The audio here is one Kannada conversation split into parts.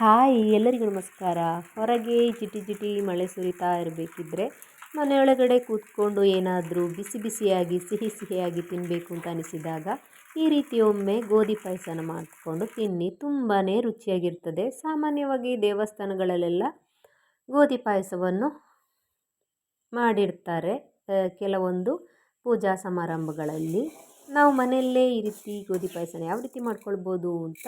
ಹಾಯ್, ಎಲ್ಲರಿಗೂ ನಮಸ್ಕಾರ. ಹೊರಗೆ ಜಿಟಿ ಜಿಟಿ ಮಳೆ ಸುರಿತಾ ಇರಬೇಕಿದ್ರೆ ಮನೆಯೊಳಗಡೆ ಕೂತ್ಕೊಂಡು ಏನಾದರೂ ಬಿಸಿ ಬಿಸಿಯಾಗಿ, ಸಿಹಿ ಸಿಹಿಯಾಗಿ ತಿನ್ನಬೇಕು ಅಂತ ಅನಿಸಿದಾಗ ಈ ರೀತಿ ಒಮ್ಮೆ ಗೋಧಿ ಪಾಯಸನ ಮಾಡಿಕೊಂಡು ತಿನ್ನಿ. ತುಂಬಾ ರುಚಿಯಾಗಿರ್ತದೆ. ಸಾಮಾನ್ಯವಾಗಿ ದೇವಸ್ಥಾನಗಳಲ್ಲೆಲ್ಲ ಗೋಧಿ ಪಾಯಸವನ್ನು ಮಾಡಿರ್ತಾರೆ. ಕೆಲವೊಂದು ಪೂಜಾ ಸಮಾರಂಭಗಳಲ್ಲಿ. ನಾವು ಮನೆಯಲ್ಲೇ ಈ ರೀತಿ ಗೋಧಿ ಪಾಯಸನ ಯಾವ ರೀತಿ ಮಾಡ್ಕೊಳ್ಬೋದು ಅಂತ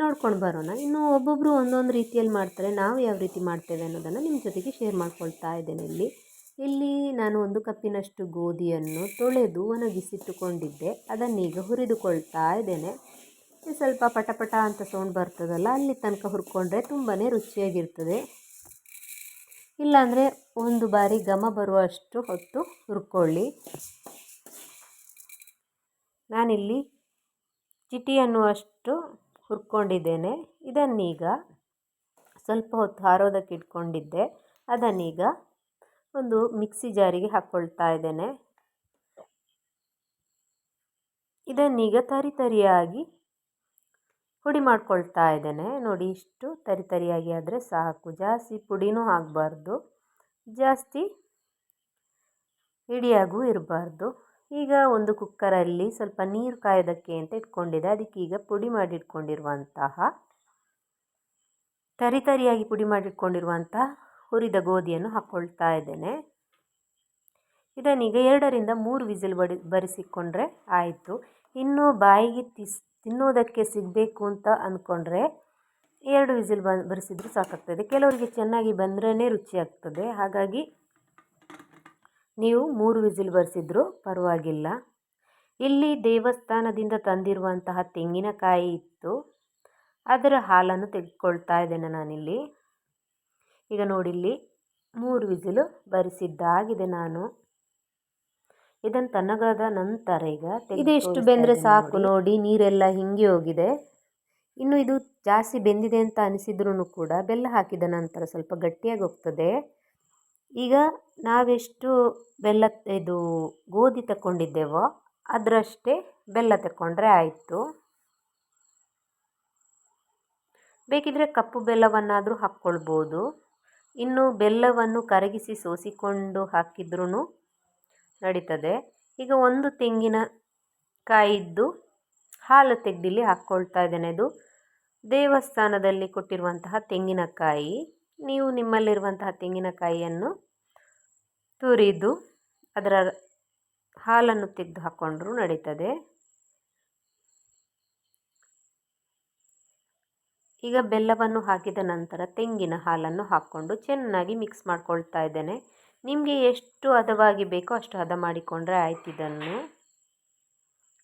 ನೋಡ್ಕೊಂಡು ಬರೋಣ. ಇನ್ನು ಒಬ್ಬೊಬ್ಬರು ಒಂದೊಂದು ರೀತಿಯಲ್ಲಿ ಮಾಡ್ತಾರೆ. ನಾವು ಯಾವ ರೀತಿ ಮಾಡ್ತೇವೆ ಅನ್ನೋದನ್ನು ನಿಮ್ಮ ಜೊತೆಗೆ ಶೇರ್ ಮಾಡ್ಕೊಳ್ತಾ ಇದ್ದೇನೆ ಇಲ್ಲಿ. ಇಲ್ಲಿ ನಾನು ಒಂದು ಕಪ್ಪಿನಷ್ಟು ಗೋಧಿಯನ್ನು ತೊಳೆದು ಒಣಗಿಸಿಟ್ಟುಕೊಂಡಿದ್ದೆ. ಅದನ್ನೀಗ ಹುರಿದುಕೊಳ್ತಾ ಇದ್ದೇನೆ. ಸ್ವಲ್ಪ ಪಟಪಟ ಪಟ ಅಂತ ಸೌಂಡ್ ಬರ್ತದಲ್ಲ, ಅಲ್ಲಿ ತನಕ ಹುರ್ಕೊಂಡ್ರೆ ತುಂಬಾ ರುಚಿಯಾಗಿರ್ತದೆ. ಇಲ್ಲಾಂದರೆ ಒಂದು ಬಾರಿ ಘಮ ಬರುವಷ್ಟು ಹೊತ್ತು ಹುರ್ಕೊಳ್ಳಿ. ನಾನಿಲ್ಲಿ ಚಿಟಿ ಅನ್ನುವಷ್ಟು ಹುರ್ಕೊಂಡಿದ್ದೇನೆ. ಇದನ್ನೀಗ ಸ್ವಲ್ಪ ಹೊತ್ತು ಹಾರೋದಕ್ಕೆ ಇಟ್ಕೊಂಡಿದ್ದೆ. ಅದನ್ನೀಗ ಒಂದು ಮಿಕ್ಸಿ ಜಾರಿಗೆ ಹಾಕ್ಕೊಳ್ತಾ ಇದ್ದೇನೆ. ಇದನ್ನೀಗ ತರಿ ತರಿಯಾಗಿ ಪುಡಿ ಮಾಡ್ಕೊಳ್ತಾ ಇದ್ದೇನೆ. ನೋಡಿ, ಇಷ್ಟು ತರಿ ತರಿಯಾಗಿ ಆದರೆ ಸಾಕು. ಜಾಸ್ತಿ ಪುಡಿನೂ ಆಗಬಾರ್ದು. ಜಾಸ್ತಿ ಇಡಿಯಾಗೂ ಇರಬಾರ್ದು. ಈಗ ಒಂದು ಕುಕ್ಕರಲ್ಲಿ ಸ್ವಲ್ಪ ನೀರು ಕಾಯೋದಕ್ಕೆ ಅಂತ ಇಟ್ಕೊಂಡಿದೆ ಅದಕ್ಕೆ ಈಗ ಪುಡಿ ಮಾಡಿಟ್ಕೊಂಡಿರುವಂತಹ, ತರಿ ತರಿಯಾಗಿ ಪುಡಿ ಮಾಡಿಟ್ಕೊಂಡಿರುವಂತಹ ಹುರಿದ ಗೋಧಿಯನ್ನು ಹಾಕ್ಕೊಳ್ತಾ ಇದ್ದೇನೆ. ಇದನ್ನೀಗ ಎರಡರಿಂದ ಮೂರು ವಿಸಿಲ್ ಬಡಿ, ಬರಿಸಿಕೊಂಡ್ರೆ ಆಯಿತು. ಇನ್ನೂ ಬಾಯಿಗೆ ತಿಸ್, ತಿನ್ನೋದಕ್ಕೆ ಸಿಗಬೇಕು ಅಂತ ಅಂದ್ಕೊಂಡ್ರೆ ಎರಡು ವಿಸಿಲ್ ಬ, ಬರೆಸಿದ್ರೆ ಸಾಕಾಗ್ತದೆ. ಕೆಲವರಿಗೆ ಚೆನ್ನಾಗಿ ಬಂದ್ರೇ ರುಚಿ ಆಗ್ತದೆ ಹಾಗಾಗಿ ನೀವು ಮೂರು ವಿಸಿಲ್ ಬರೆಸಿದ್ರು ಪರವಾಗಿಲ್ಲ. ಇಲ್ಲಿ ದೇವಸ್ಥಾನದಿಂದ ತಂದಿರುವಂತಹ ತೆಂಗಿನಕಾಯಿ ಇತ್ತು. ಅದರ ಹಾಲನ್ನು ತೆಗೆದುಕೊಳ್ತಾ ಇದ್ದೇನೆ ನಾನಿಲ್ಲಿ. ಈಗ ನೋಡಿಲ್ಲಿ ಮೂರು ವಿಸಿಲು ಬರಿಸಿದ್ದಾಗಿದೆ ನಾನು. ಇದನ್ನು ತಣ್ಣಗಾದ ನಂತರ ಈಗ ಇದೆಷ್ಟು ಬೆಂದರೆ ಸಾಕು ನೋಡಿ ನೀರೆಲ್ಲ ಹಿಂಗೆ ಹೋಗಿದೆ. ಇನ್ನು ಇದು ಜಾಸ್ತಿ ಬೆಂದಿದೆ ಅಂತ ಅನಿಸಿದ್ರೂ ಕೂಡ ಬೆಲ್ಲ ಹಾಕಿದ ನಂತರ ಸ್ವಲ್ಪ ಗಟ್ಟಿಯಾಗಿ ಹೋಗ್ತದೆ. ಈಗ ನಾವೆಷ್ಟು ಬೆಲ್ಲ ಇದು ಗೋಧಿ ತಗೊಂಡಿದ್ದೇವೋ ಅದರಷ್ಟೇ ಬೆಲ್ಲ ತಗೊಂಡ್ರೆ ಆಯಿತು. ಬೇಕಿದ್ರೆ ಕಪ್ಪು ಬೆಲ್ಲವನ್ನಾದರೂ ಹಾಕ್ಕೊಳ್ಬೋದು. ಇನ್ನು ಬೆಲ್ಲವನ್ನು ಕರಗಿಸಿ ಸೋಸಿಕೊಂಡು ಹಾಕಿದ್ರೂ ನಡೀತದೆ. ಈಗ ಒಂದು ತೆಂಗಿನ ಕಾಯಿದ್ದು ಹಾಲು ತೆಗ್ದಿಲ್ಲಿ ಹಾಕ್ಕೊಳ್ತಾ ಇದ್ದೇನೆ. ಅದು ದೇವಸ್ಥಾನದಲ್ಲಿ ಕೊಟ್ಟಿರುವಂತಹ ತೆಂಗಿನಕಾಯಿ. ನೀವು ನಿಮ್ಮಲ್ಲಿರುವಂತಹ ತೆಂಗಿನಕಾಯಿಯನ್ನು ತುರಿದು ಅದರ ಹಾಲನ್ನು ತೆಗೆದು ಹಾಕ್ಕೊಂಡ್ರೂ ನಡೀತದೆ. ಈಗ ಬೆಲ್ಲವನ್ನು ಹಾಕಿದ ನಂತರ ತೆಂಗಿನ ಹಾಲನ್ನು ಹಾಕ್ಕೊಂಡು ಚೆನ್ನಾಗಿ ಮಿಕ್ಸ್ ಮಾಡ್ಕೊಳ್ತಾ ಇದ್ದೇನೆ. ನಿಮಗೆ ಎಷ್ಟು ಹದವಾಗಿ ಬೇಕೋ ಅಷ್ಟು ಹದ ಮಾಡಿಕೊಂಡ್ರೆ ಆಯ್ತು ಇದನ್ನು.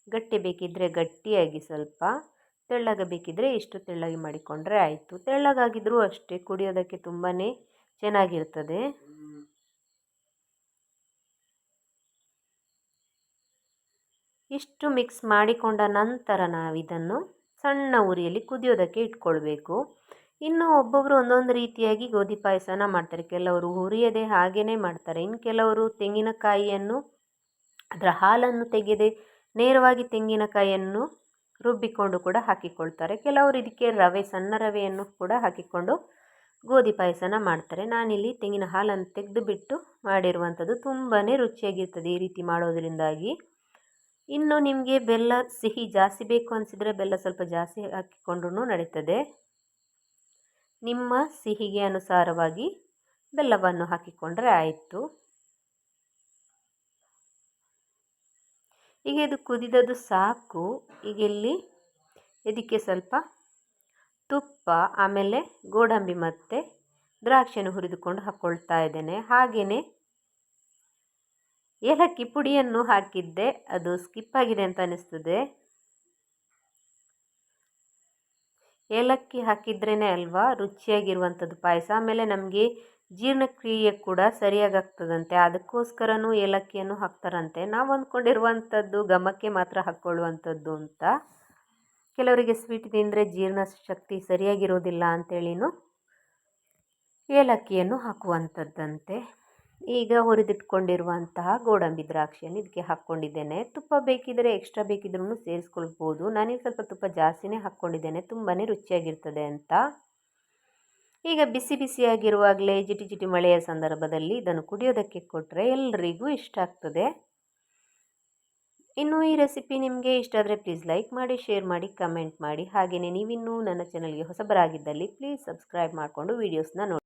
ಗಟ್ಟಿ ಬೇಕಿದ್ದರೆ ಗಟ್ಟಿಯಾಗಿ ಸ್ವಲ್ಪ, ತೆಳ್ಳಗೆ ಬೇಕಿದ್ದರೆ ಇಷ್ಟು ತೆಳ್ಳಗೆ ಮಾಡಿಕೊಂಡ್ರೆ ಆಯಿತು. ತೆಳ್ಳಗಾಗಿದ್ದರೂ ಅಷ್ಟೇ, ಕುಡಿಯೋದಕ್ಕೆ ತುಂಬಾ ಚೆನ್ನಾಗಿರ್ತದೆ. ಇಷ್ಟು ಮಿಕ್ಸ್ ಮಾಡಿಕೊಂಡ ನಂತರ ನಾವಿದನ್ನು ಸಣ್ಣ ಉರಿಯಲ್ಲಿ ಕುದಿಯೋದಕ್ಕೆ ಇಟ್ಕೊಳ್ಬೇಕು. ಇನ್ನು ಒಬ್ಬೊಬ್ಬರು ಒಂದೊಂದು ರೀತಿಯಾಗಿ ಗೋಧಿ ಪಾಯಸನ ಮಾಡ್ತಾರೆ. ಕೆಲವರು ಹುರಿಯದೆ ಹಾಗೆಯೇ ಮಾಡ್ತಾರೆ. ಇನ್ನು ಕೆಲವರು ತೆಂಗಿನಕಾಯಿಯನ್ನು, ಅದರ ಹಾಲನ್ನು ತೆಗೆದೆ ನೇರವಾಗಿ ತೆಂಗಿನಕಾಯಿಯನ್ನು ರುಬ್ಬಿಕೊಂಡು ಕೂಡ ಹಾಕಿಕೊಳ್ತಾರೆ. ಕೆಲವರು ಇದಕ್ಕೆ ರವೆ, ಸಣ್ಣ ರವೆಯನ್ನು ಕೂಡ ಹಾಕಿಕೊಂಡು ಗೋಧಿ ಪಾಯಸನ ಮಾಡ್ತಾರೆ. ನಾನಿಲ್ಲಿ ತೆಂಗಿನ ಹಾಲನ್ನು ತೆಗೆದು ಬಿಟ್ಟು ಮಾಡಿರುವಂಥದ್ದು ತುಂಬಾ ರುಚಿಯಾಗಿರ್ತದೆ ಈ ರೀತಿ ಮಾಡೋದರಿಂದಾಗಿ. ಇನ್ನು ನಿಮಗೆ ಬೆಲ್ಲ ಸಿಹಿ ಜಾಸ್ತಿ ಬೇಕು ಅನಿಸಿದರೆ ಬೆಲ್ಲ ಸ್ವಲ್ಪ ಜಾಸ್ತಿ ಹಾಕಿಕೊಂಡ್ರೂ ನಡೀತದೆ. ನಿಮ್ಮ ಸಿಹಿಗೆ ಅನುಸಾರವಾಗಿ ಬೆಲ್ಲವನ್ನು ಹಾಕಿಕೊಂಡ್ರೆ ಆಯಿತು. ಈಗ ಇದು ಕುದಿದದ್ದು ಸಾಕು. ಈಗ ಇಲ್ಲಿ ಇದಕ್ಕೆ ಸ್ವಲ್ಪ ತುಪ್ಪ, ಆಮೇಲೆ ಗೋಡಂಬಿ ಮತ್ತು ದ್ರಾಕ್ಷಿಯನ್ನು ಹುರಿದುಕೊಂಡು ಹಾಕ್ಕೊಳ್ತಾ ಇದ್ದೇನೆ. ಹಾಗೆಯೇ ಏಲಕ್ಕಿ ಪುಡಿಯನ್ನು ಹಾಕಿದ್ದೆ. ಅದು ಸ್ಕಿಪ್ ಆಗಿದೆ ಅಂತ ಅನಿಸ್ತದೆ. ಏಲಕ್ಕಿ ಹಾಕಿದ್ರೇ ಅಲ್ವಾ? ರುಚಿಯಾಗಿರುವಂಥದ್ದು ಪಾಯಸ. ಆಮೇಲೆ ನಮಗೆ ಜೀರ್ಣಕ್ರಿಯೆ ಕೂಡ ಸರಿಯಾಗಿ ಆಗ್ತದಂತೆ ಅದಕ್ಕೋಸ್ಕರನೂ ಏಲಕ್ಕಿಯನ್ನು ಹಾಕ್ತಾರಂತೆ. ನಾವು ಅಂದ್ಕೊಂಡಿರುವಂಥದ್ದು ಘಮಕ್ಕೆ ಮಾತ್ರ ಹಾಕ್ಕೊಳ್ಳುವಂಥದ್ದು ಅಂತ. ಕೆಲವರಿಗೆ ಸ್ವೀಟ್ ತಿಂದರೆ ಜೀರ್ಣ ಶಕ್ತಿ ಸರಿಯಾಗಿರೋದಿಲ್ಲ ಅಂತೇಳಿನೂ ಏಲಕ್ಕಿಯನ್ನು ಹಾಕುವಂಥದ್ದಂತೆ. ಈಗ ಹುರಿದಿಟ್ಕೊಂಡಿರುವಂತಹ ಗೋಡಂಬಿ ದ್ರಾಕ್ಷಿಯನ್ನು ಇದಕ್ಕೆ ಹಾಕ್ಕೊಂಡಿದ್ದೇನೆ. ತುಪ್ಪ ಬೇಕಿದ್ದರೆ ಎಕ್ಸ್ಟ್ರಾ ಬೇಕಿದ್ರೂ ಸೇರಿಸ್ಕೊಳ್ಬೋದು. ನಾನೀಗ ಸ್ವಲ್ಪ ತುಪ್ಪ ಜಾಸ್ತಿನೇ ಹಾಕ್ಕೊಂಡಿದ್ದೇನೆ. ತುಂಬಾ ರುಚಿಯಾಗಿರ್ತದೆ ಅಂತ. ಈಗ ಬಿಸಿ ಬಿಸಿಯಾಗಿರುವಾಗಲೇ ಜಿಟಿ ಜಿಟಿ ಮಳೆಯ ಸಂದರ್ಭದಲ್ಲಿ ಇದನ್ನು ಕುಡಿಯೋದಕ್ಕೆ ಕೊಟ್ಟರೆ ಎಲ್ರಿಗೂ ಇಷ್ಟ ಆಗ್ತದೆ. ಇನ್ನು ಈ ರೆಸಿಪಿ ನಿಮಗೆ ಇಷ್ಟ ಆದರೆ ಪ್ಲೀಸ್ ಲೈಕ್ ಮಾಡಿ ಶೇರ್ ಮಾಡಿ ಕಮೆಂಟ್ ಮಾಡಿ. ಹಾಗೆಯೇ ನೀವಿನ್ನೂ ನನ್ನ ಚಾನಲ್ಗೆ ಹೊಸಬರಾಗಿದ್ದಲ್ಲಿ ಪ್ಲೀಸ್ ಸಬ್ಸ್ಕ್ರೈಬ್ ಮಾಡಿಕೊಂಡು ವೀಡಿಯೋಸ್ನ ನೋಡಿ